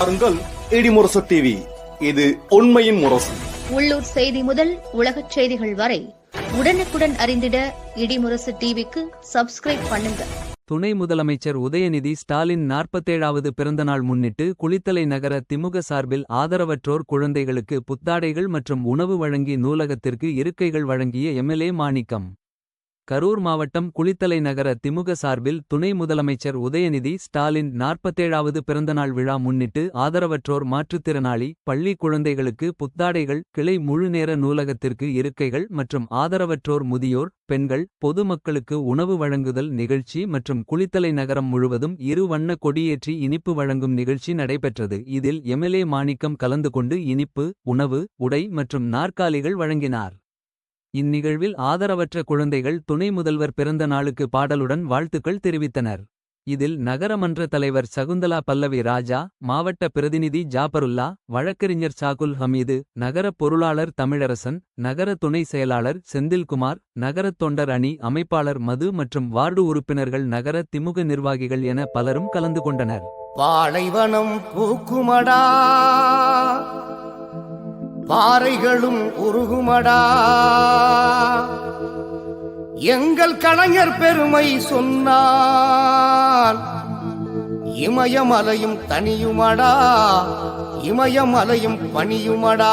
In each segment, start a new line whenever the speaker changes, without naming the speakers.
பாருங்கள் இடிமுரசு டிவி இது உண்மையின் முரசு.
உள்ளூர் செய்தி முதல் உலகச் செய்திகள் வரை உடனுக்குடன் அறிந்திட இடிமுரசு டிவிக்கு சப்ஸ்கிரைப் பண்ணுங்க.
துணை முதலமைச்சர் உதயநிதி ஸ்டாலின் நாற்பத்தேழாவது பிறந்தநாள் முன்னிட்டு குளித்தலை நகர திமுக சார்பில் ஆதரவற்றோர் குழந்தைகளுக்கு புத்தாடைகள் மற்றும் உணவு வழங்கி நூலகத்திற்கு இருக்கைகள் வழங்கிய எம்எல்ஏ மாணிக்கம். கரூர் மாவட்டம் குளித்தலை நகர திமுக சார்பில் துணை முதலமைச்சர் உதயநிதி ஸ்டாலின் நாற்பத்தேழாவது பிறந்தநாள் விழா முன்னிட்டு ஆதரவற்றோர் மாற்றுத்திறனாளி பள்ளி குழந்தைகளுக்கு புத்தாடைகள் கிளை முழுநேர நூலகத்திற்கு இருக்கைகள் மற்றும் ஆதரவற்றோர் முதியோர் பெண்கள் பொதுமக்களுக்கு உணவு வழங்குதல் நிகழ்ச்சி மற்றும் குளித்தலை நகரம் முழுவதும் இரு வண்ண கொடியேற்றி இனிப்பு வழங்கும் நிகழ்ச்சி நடைபெற்றது. இதில் எம்எல்ஏ மாணிக்கம் கலந்து கொண்டு இனிப்பு உணவு உடை மற்றும் நாற்காலிகள் வழங்கினார். இந்நிகழ்வில் ஆதரவற்ற குழந்தைகள் துணை முதல்வர் பிறந்த நாளுக்கு பாடலுடன் வாழ்த்துக்கள் தெரிவித்தனர். இதில் நகரமன்ற தலைவர் சகுந்தலா பல்லவி ராஜா மாவட்ட பிரதிநிதி ஜாபருல்லா வழக்கறிஞர் சாகுல் ஹமீது நகர பொருளாளர் தமிழரசன் நகர துணை செயலாளர் செந்தில்குமார் நகரத் தொண்டர் அணி அமைப்பாளர் மது மற்றும் வார்டு உறுப்பினர்கள் நகர திமுக நிர்வாகிகள் என பலரும் கலந்து கொண்டனர்.
பாலைவனம் பூக்குமடா. பாறைகளும் உருகுமடா. எங்கள் கலைஞர் பெருமை சொன்னால் இமயமலையும் தனியுமடா. இமயமலையும் பணியுமடா.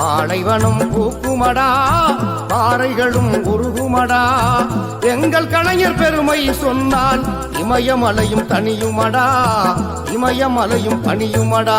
பாலைவனம் பூக்குமடா பாறைகளும் உருகுமடா. எங்கள் கலைஞர் பெருமை சொன்னால் இமயமலையும் தனியுமடா இமயமலையும் பணியுமடா